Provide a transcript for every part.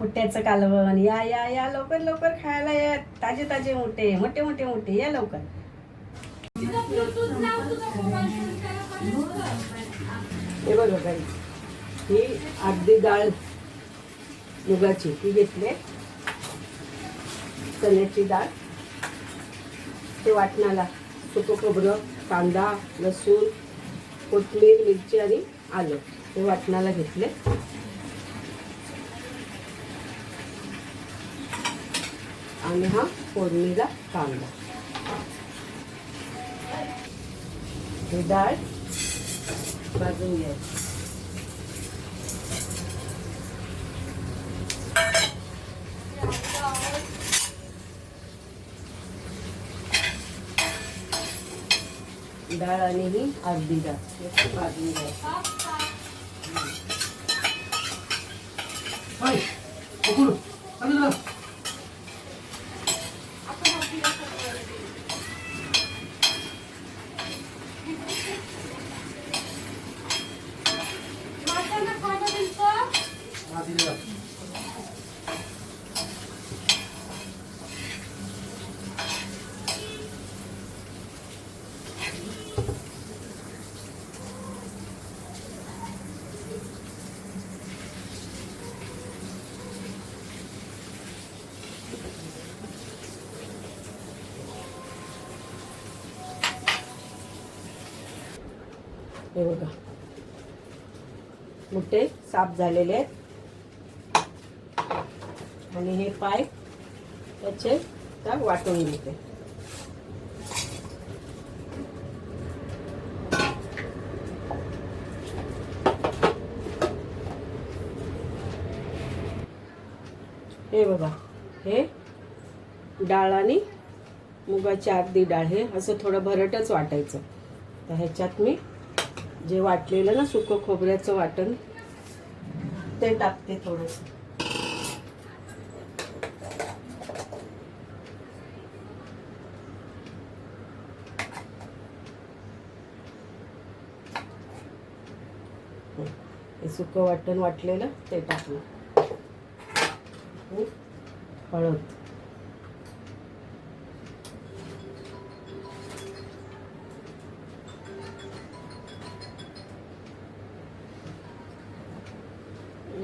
मुठ्याचं कालवण. या या या लवकर लवकर खायला या. ताजे ताजे मोठे मोठे मोठे मोठे या लवकर. हे बघा काही ही अर्धी डाळ मुगाची ती घेतली. चण्याची डाळ. ते वाटणाला सुकं खोबरं कांदा लसूण कोथमीर मिरची आणि आलं. ते वाटणाला घेतले. आणि हा फोडणीला कांदा. ही डाळ भाजून घ्यायची. डाळ आणि ही अर्धी डाळ. भाजून घ्यायची. हे बघा. मुठे साफ झालेले आहेत. आणि हे पाय त्याचे आता वाटून घेते. हे बघा. हे डाळ आणि मुगाची अर्धी डाळ. हे असं थोडं भरटच वाटायचं. तर ह्याच्यात मी जे वाटलेलं ना सुकं खोबऱ्याचं वाटण ते टाकते थोडंसं सुकं वाटण वाटलेलं ते टाकलं. हळद.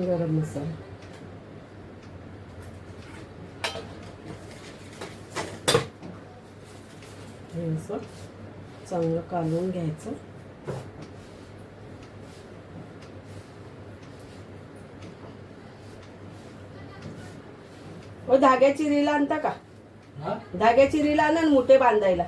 गरम मसाला. हे असं चांगलं कालवून घ्यायचं. ओ धाग्याची रील आणता का? हा? धाग्याची रील आणि मुठे बांधायला.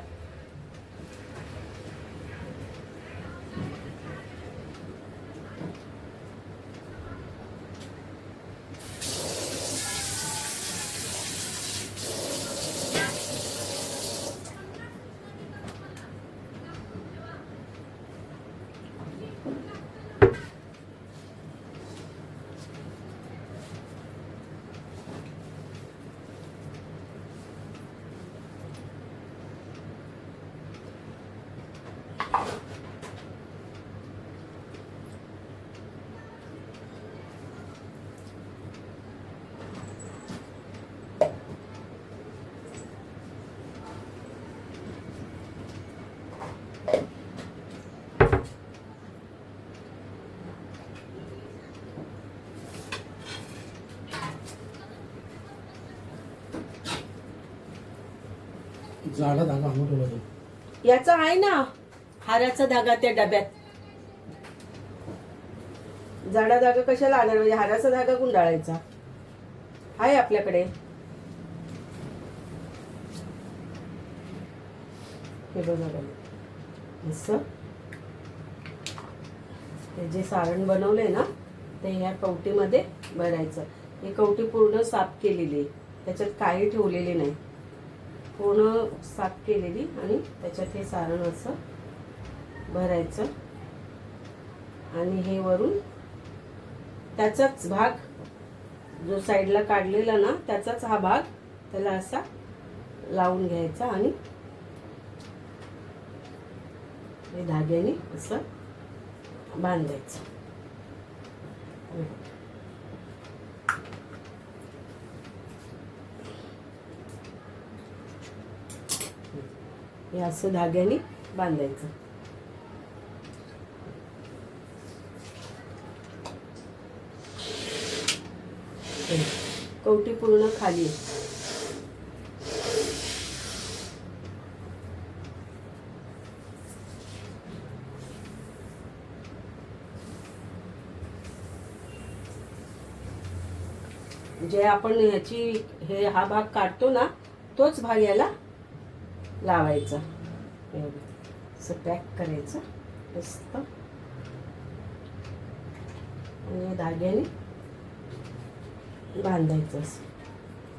जाडा धागा आणून ठेवला तो. याचा आहे ना. हाराचा धागा त्या डब्यात. जाडा धागा कशाला आणणार? म्हणजे हाराचा धागा गुंडाळायचा. आहे आपल्याकडे. हे बघा बघा असं. हे जे सारण बनवलंय ना ते ह्या कवटीमध्ये भरायचं. ही कवटी पूर्ण साफ केलेली आहे. त्याच्यात काही ठेवलेले नाही. पूर्ण साफ केलेली आणि त्याच्यात हे सारण असं भरायचं. आणि हे वरून त्याचाच भाग जो साईडला काढलेला ना त्याचाच हा भाग त्याला असा लावून घ्यायचा आणि हे धाग्याने असं बांधायचं. हे असं धाग्याने बांधायचं. कवटी पूर्ण खाली जे आपण ह्याची हे हा भाग काढतो ना तोच भाग याला लावायचा. एवढं. असं पॅक करायचं. मस्त. आणि धाग्याने बांधायचं असं.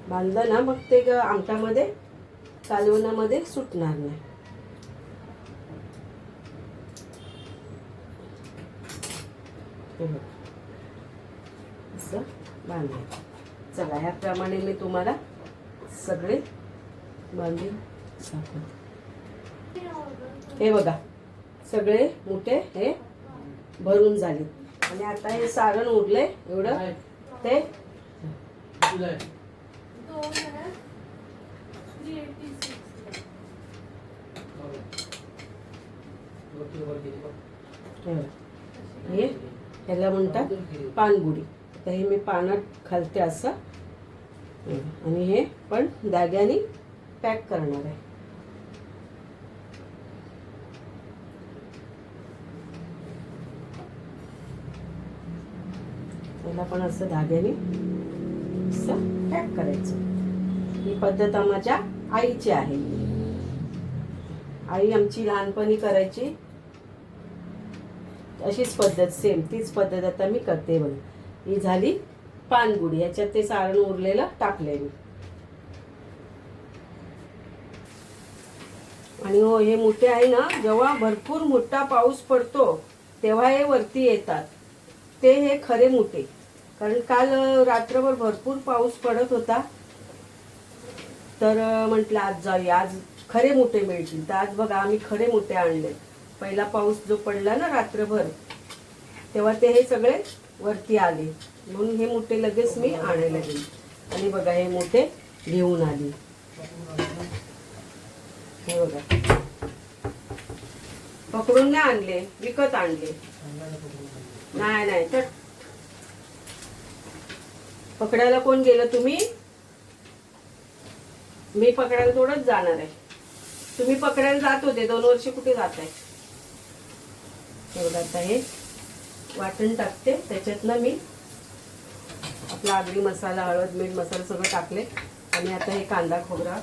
बांधलं ना मग ते आमटामध्ये कालवणामध्ये सुटणार नाही. असं बांधायचं. चला ह्याप्रमाणे मी तुम्हाला सगळे बांधून. हे बघा सगळे मुठे हे भरून झाले. आणि आता हे सारण उरले एवढं ते. हे. हे ह्याला म्हणतात पानबुडी तर हे मी पानात घालते असं. आणि हे पण धाग्याने पॅक करणार आहे. त्याला पण असं धाग्याने असं पॅक करायचं. ही पद्धत माझ्या आईची आहे. आई आमची लहानपणी करायची. अशीच पद्धत सेम तीच पद्धत आता मी करते बघ. ही झाली पानगुडी याच्यात ते सारण उरलेलं टाकले मी. आणि हो हे मोठे आहे ना जेव्हा भरपूर मोठा पाऊस पडतो तेव्हा हे वरती येतात. ते हे खरे मोठे. कारण काल रात्रभर भरपूर पाऊस पडत होता. तर म्हटलं आज जाऊया. आज खरे मोठे मिळतील. तर आज बघा आम्ही खरे मोठे आणले. पहिला पाऊस जो पडला ना रात्रभर तेव्हा ते हे सगळे वरती आले. म्हणून हे मोठे लगेच मी आणायला गेले. आणि बघा हे मोठे घेऊन आली. हे बघा. पकडून नाही आणले विकत आणले. नाही नाही तर पकडायला कोण गेलं तुम्ही? मी पकडायला थोडंच जाणार आहे. तुम्ही पकडायला जात होते दोन वर्ष कुठे जात आहे? एवढं आता हे वाटण टाकते. त्याच्यातनं मी आपला आगरी मसाला हळद मीठ मसाला सगळं टाकले आणि आता हे कांदा खोबरा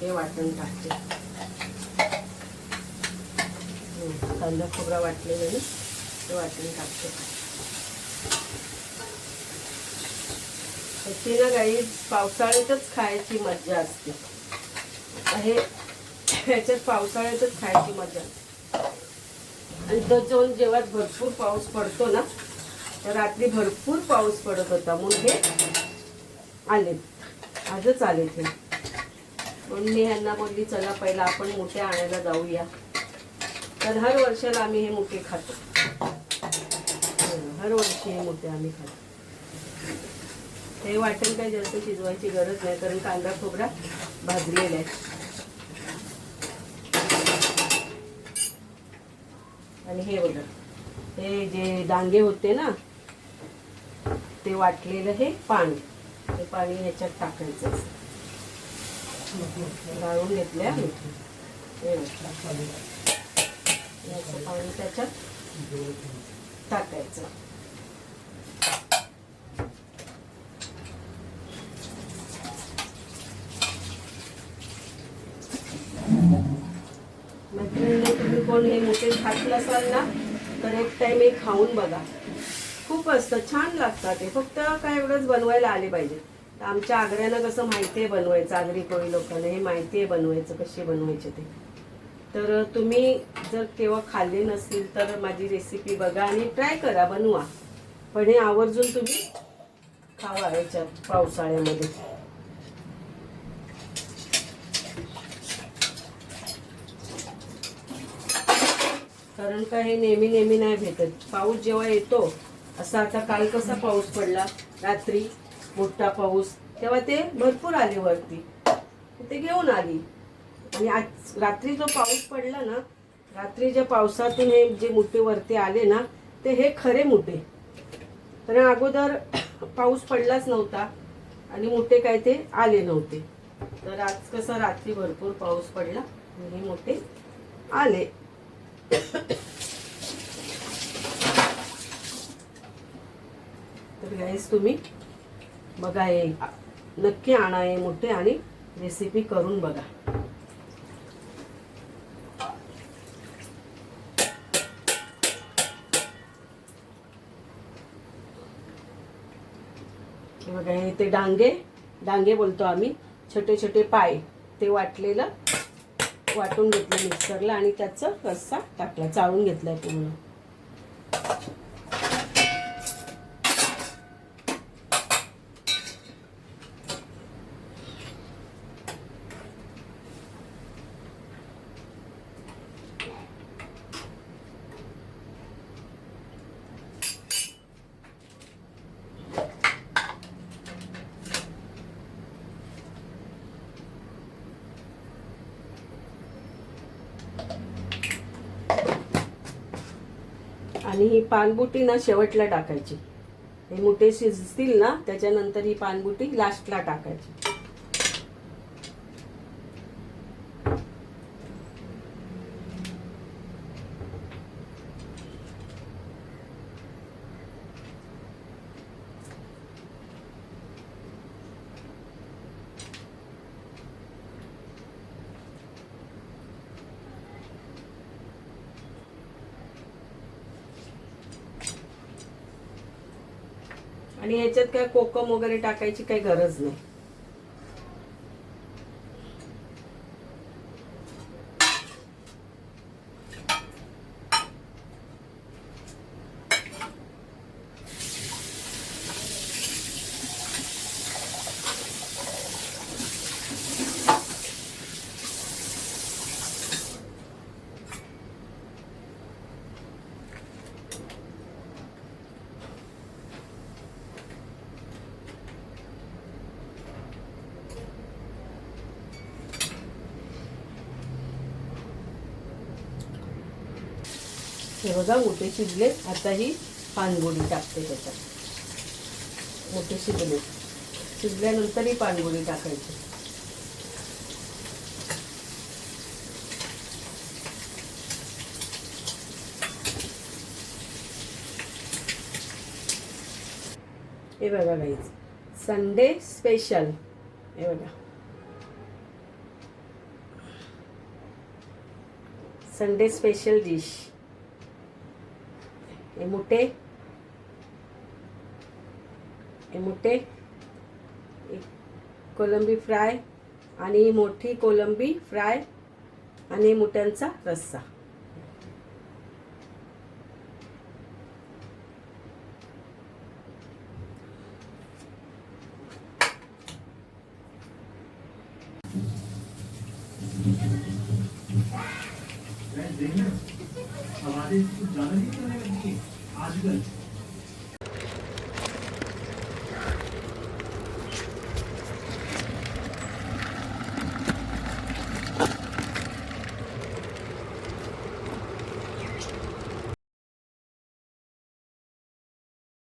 हे वाटण टाकते. कांदा खोबरा वाटलेलं ना ते वाटण टाकते. अशी ना काही पावसाळ्यातच खायची मज्जा असते. हे ह्याच्यात पावसाळ्यातच खायची मजा आणि तो दोन जेव्हा भरपूर पाऊस पडतो ना तर रात्री भरपूर पाऊस पडत होता. म्हणून हे आले आजच आले ते म्हणून मी ह्यांना बोलली चला पहिला आपण मोठे आणायला जाऊया. तर हर वर्षाला आम्ही हे मोठे खातो. हर वर्षी हे मोठे आम्ही खातो. हे वाटण काही जास्त शिजवायची गरज नाही कारण कांदा खोबरा भाजलेला आहे. आणि हे बघा हे जे डांगे होते ना ते वाटलेलं हे पाणी. हे पाणी ह्याच्यात टाकायचं. गाळून घेतले पाणी त्याच्यात टाकायचं मैत्रिणींनो, तुम्ही कोण हे मुकेश खात नसाल ना तर एक टाइम हे खाऊन बघा. खूप असतं छान लागतात ते. फक्त काय एवढंच बनवायला आले पाहिजे. तर आमच्या आग्र्यानं कसं माहिती आहे बनवायचं आगरी कोळी लोकांना हे माहिती आहे बनवायचं कसे बनवायचे ते. तर तुम्ही जर केव्हा खाल्ले नसतील तर माझी रेसिपी बघा आणि ट्राय करा बनवा. पण हे आवर्जून तुम्ही खावा याच्यात पावसाळ्यामध्ये. कारण का हे नेहमी नेहमी नाही भेटत. पाऊस जेव्हा येतो असा आता काल कसा पाऊस पडला? रात्री मोठा पाऊस. तेव्हा ते भरपूर आले वरती. ते घेऊन आली. आणि आज रात्री जो पाऊस पडला ना रात्री ज्या पावसातून हे जे मुठे वरती आले ना ते हे खरे मुठे. कारण अगोदर पाऊस पडलाच नव्हता आणि मोठे काय ते आले नव्हते. तर आज कसं रात्री भरपूर पाऊस पडला आणि हे मोठे आले. तर गाईस तुम्ही बघा हे. नक्की आणा हे मोठे आणि रेसिपी करून बघा. बघा हे ते डांगे डांगे बोलतो आम्ही. छोटे छोटे पाय ते वाटलेलं. वाटून घेतलं मिक्सरला आणि त्याचं रस्सा टाकला चाळून घेतला पूर्ण. आणि ही पानबुटी ना शेवटला टाकायची. हे मोठे शिजतील ना त्याच्यानंतर ही पानबुटी लास्टला टाकायची. आणि याच्यात काय कोकम वगैरे टाकायची काही गरज नाही. हे बघा मोठे शिजले. आता ही पानगोळी टाकते त्याच्यात. मोठे शिजले. शिजल्यानंतर ही पानगोळी टाकायची. हे बघा गाईज संडे स्पेशल हे बघा. संडे स्पेशल डिश मुठे हे मोठे एक कोलंबी फ्राय आणि मोठी कोलंबी फ्राय आणि मोठ्यांचा रस्सा. हमारे जाना नहीं 아직은